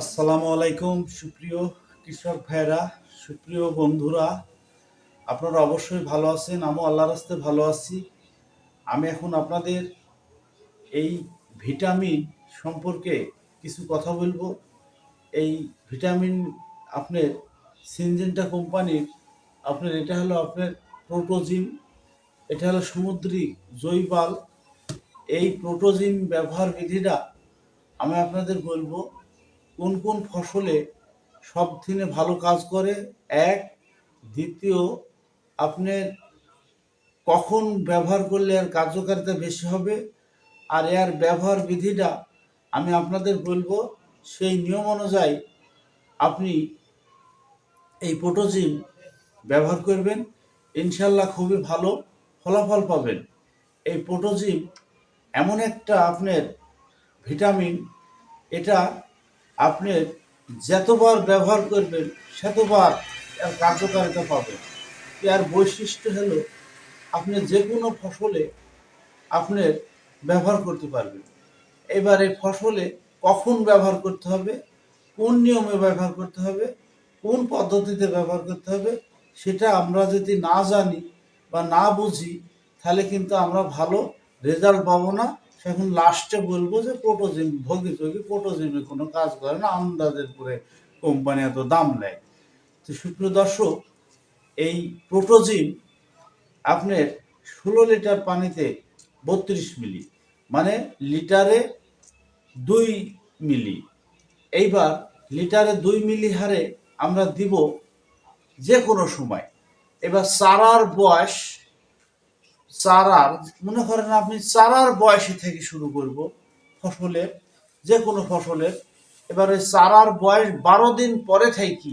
আসসালামু আলাইকুম, সুপ্রিয় কৃষক ভাইরা সুপ্রিয় বন্ধুরা। আপনারা অবশ্যই ভালো আছেন, আমিও আল্লাহ রাস্তে ভালো আছি। আমি এখন আপনাদের এই ভিটামিন সম্পর্কে কিছু কথা বলব। এই ভিটামিন আপনার সিনজেন্টা কোম্পানির, আপনার এটা হলো আপনার প্রোটোজিন, এটা হলো সামুদ্রিক জৈবাল। এই প্রোটোজিন ব্যবহার বিধিটা আমি আপনাদের বলব। কোন কোন ফসলে সব দিনে ভালো কাজ করে? এক। দ্বিতীয় আপনার কখন ব্যবহার করলে এর কার্যকারিতা বেশি হবে? আর এর ব্যবহার বিধিটা আমি আপনাদের বলব, সেই নিয়ম অনুযায়ী আপনি এই পোটোজিন ব্যবহার করবেন। ইনশাল্লাহ খুবই ভালো ফলাফল পাবেন। এই পোটোজিন এমন একটা আপনার ভিটামিন, এটা আপনি যতবার ব্যবহার করবেন, সেতবার এর কার্যকারিতা পাবেন। এর বৈশিষ্ট্য হলো, আপনি যে কোনো ফসলে আপনার ব্যবহার করতে পারবেন। এবার এই ফসলে কখন ব্যবহার করতে হবে, কোন নিয়মে ব্যবহার করতে হবে, কোন পদ্ধতিতে ব্যবহার করতে হবে, সেটা আমরা যদি না জানি বা না বুঝি, তাহলে কিন্তু আমরা ভালো রেজাল্ট পাবো না। সেখন লাস্টে বলব যে প্রোটোজিম ভোগী যোগী প্রোটোজিমে কোনো কাজ করে না, আন্দাজের পরে কোম্পানি এত দাম নেয়। তো সুপ্রিয় দর্শক, এই প্রোটোজিম আপনার ষোলো লিটার পানিতে বত্রিশ মিলি মানে লিটারে দুই মিলি। এইবার লিটারে দুই মিলি হারে আমরা দিব যে কোনো সময়। এবার চারার বয়স চারার, মনে করেন আপনি চারার বয়সে থেকে শুরু করব ফসলের যে কোনো ফসলের। এবার চারার বয়স বারো দিন পরে থেকে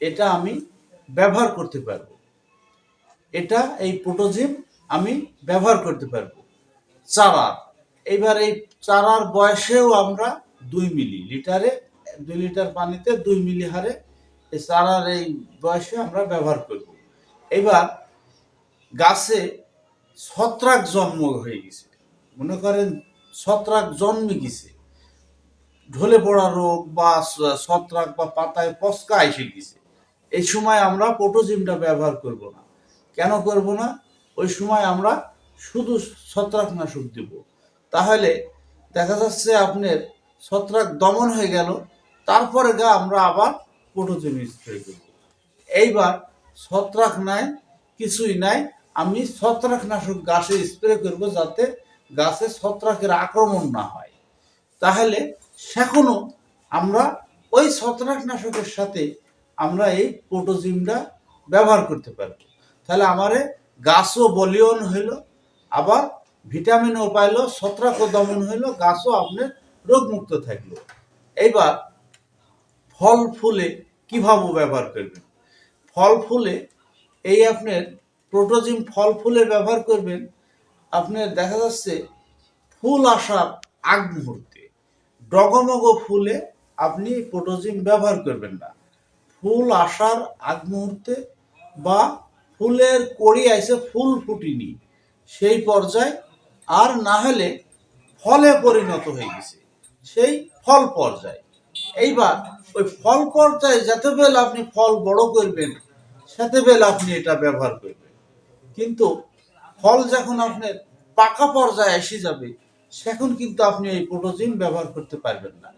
এটা আমি ব্যবহার করতে পারব। এটা এই প্রোটোজিম আমি ব্যবহার করতে পারব। চারার, এইবার এই চারার বয়সেও আমরা দুই মিলি লিটারে, দুই লিটার পানিতে দুই মিলি হারে এই চারার এই বয়সে আমরা ব্যবহার করব। এবার গাছে ছত্রাক জন্ম হয়ে গেছে। মনে করেন ছত্রাক জন্মে গেছে। ঢলে পড়া রোগ বা ছত্রাক বা পাতায় পচকা এসে গেছে। এই সময় আমরা পোটোজিমটা ব্যবহার করব না। কেন করব না? ওই সময় আমরা শুধু ছত্রাকনাশক দেব। তাহলে দেখা যাচ্ছে আপনার ছত্রাক দমন হয়ে গেল, তারপরে গা আমরা আবার পোটোজিম স্প্রে করব এইবার ছত্রাক নাই, কিছুই নাই আমি ছত্রাকনাশক গাছে স্প্রে করব যাতে গাছে ছত্রাকের আক্রমণ না হয়। তাহলে সেখনও আমরা ওই ছত্রাকনাশকের সাথে আমরা এই পোটোজিমটা ব্যবহার করতে পারব। তাহলে আমারে গাছও বলিয়ন হইল, আবার ভিটামিনও পাইলো, ছত্রাকও দমন হইল, গাছও আপনার রোগমুক্ত থাকল। এইবার ফল ফুলে কীভাবে ব্যবহার করবেন? ফল ফুলে এই আপনার প্রোটোজিম ফল ফুলে ব্যবহার করবেন, আপনার দেখা যাচ্ছে ফুল আসার আগ মুহূর্তে। ডগমগ ফুলে আপনি প্রোটোজিম ব্যবহার করবেন না। ফুল আসার আগ মুহূর্তে বা ফুলের কড়ি আইসে ফুল ফুটিনি, সেই পর্যায়ে আর না হলে ফলে পরিণত হয়ে গেছে, সেই ফল পর্যায়ে। এইবার ওই ফল পর্যায়ে যাতে বেল আপনি ফল বড় করবেন সাথে বেল আপনি এটা ব্যবহার করবেন। কিন্তু ফল যখন আপনার পাকা পর্যায়ে এসে যাবে, সেখন কিন্তু আপনি এই প্রোটোজিন ব্যবহার করতে পারবেন না।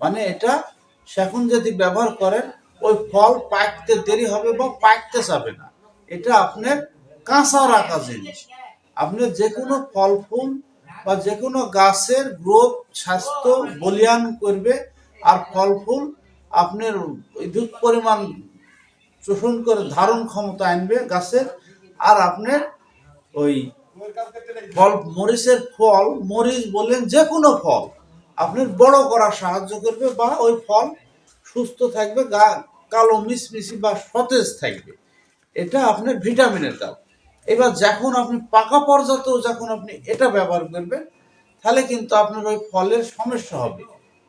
মানে এটা সেখন যদি ব্যবহার করেন, ওই ফল পাকতে দেরি হবে বা পাকতে যাবে না। এটা আপনার কাঁচা রাখা জিনিস। আপনি যে কোনো ফল, ফুল বা যে কোনো গাছের গ্রোথ, স্বাস্থ্য বলিয়ান করবে আর ফল, ফুল আপনার অধিক পরিমাণ শোষণ করে ধারণ ক্ষমতা আনবে গাছের আর আপনার ওই ফল, মরিচের ফল, মরিচ বললেন যে কোনো ফল, আপনার বড় করার সাহায্য করবে বা ওই ফল সুস্থ থাকবে, গা, কালো মিসমিসি বা সতেজ থাকবে। এটা আপনার ভিটামিনের দাম। এবার যখন আপনি পাকা পর্যাতেও যখন আপনি এটা ব্যবহার করবেন, তাহলে কিন্তু আপনার ওই ফলের সমস্যা হবে।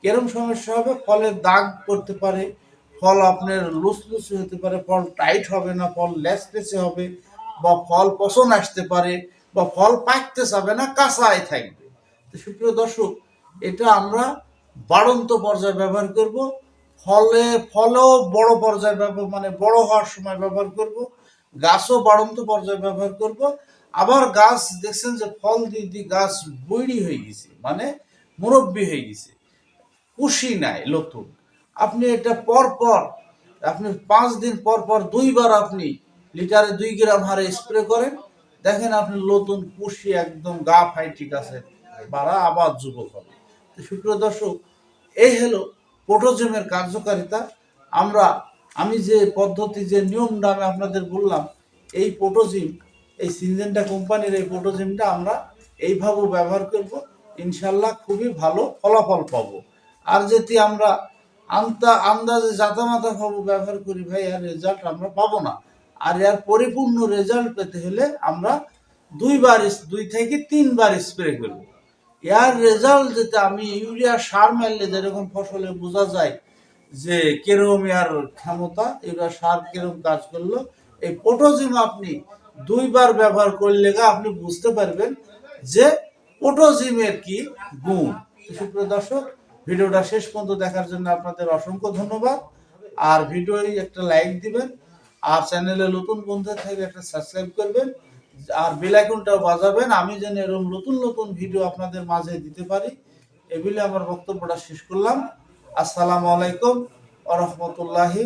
কেরম সমস্যা হবে? ফলের দাগ পড়তে পারে, ফল আপনার লুসলুসি হতে পারে, ফল টাইট হবে না, ফল লেসপেসে হবে বা ফল পচন আসতে পারে বা ফল পাকতে যাবে না কাঁচাই থাকবে। তো সুপ্রিয় দর্শক, এটা আমরা বাড়ন্ত পর্যায়ে ব্যবহার করব। ফলে, ফলেও বড় পর্যায়ে ব্যবহার মানে বড় হওয়ার সময় ব্যবহার করব। গাছও বাড়ন্ত পর্যায়ে ব্যবহার করব। আবার গাছ, দেখছেন যে ফল দিয়ে দিয়ে গাছ বৈরি হয়ে গেছে মানে মুরব্বী হয়ে গেছে। কুশি নাই নতুন আপনি এটা পর পর আপনি পাঁচ দিন পর পর দুইবার আপনি লিটারে দুই গ্রাম হারে স্প্রে করেন। দেখেন আপনি নতুন কুশি একদম গা ফাই ঠিক আছে, বাড়া আবার যুবক হবে। সুপ্রিয় দর্শক, এই হলো পোটোজেমের কার্যকারিতা। আমরা, আমি যে পদ্ধতি, যে নিয়মটা আমি আপনাদের বললাম, এই পোটোজিম, এই সিনজেন্টা কোম্পানির এই পোটোজিমটা আমরা এইভাবে ব্যবহার করব। ইনশাল্লাহ খুবই ভালো ফলাফল পাবো। আর যদি আমরা আন্তা, আন্দাজে জাতামাতা ভাবে ব্যবহার করি, ভাই, আর রেজাল্ট আমরা পাবো না। আর এর পরিপূর্ণ রেজাল্ট পেতে হলে আমরা দুইবার দুই থেকে তিনবার স্প্রে করব। এর রেজাল্ট যেটা আমি ইউরিয়া সার মারলে যেরকম ফসলে বোঝা যায় যে কেরম এর ক্ষমতা ইউরিয়া সার কেরম কাজ করল, এই পোটোজিম আপনি দুইবার ব্যবহার করলে আপনি বুঝতে পারবেন যে পোটোজিমের কি গুণ। সুপ্রিয় দর্শক, ভিডিওটা শেষ পর্যন্ত দেখার জন্য আপনাদের অসংখ্য ধন্যবাদ। আর ভিডিও একটা লাইক দিবেন আর চ্যানেলে নতুন বন্ধু থেকে একটা সাবস্ক্রাইব করবেন আর বেল আইকনটাও বাজাবেন। আমি যেন এরকম নতুন নতুন ভিডিও আপনাদের মাঝে দিতে পারি এগুলি আমার বক্তব্যটা শেষ করলাম। আসসালামু আলাইকুম আ রহমতুল্লাহি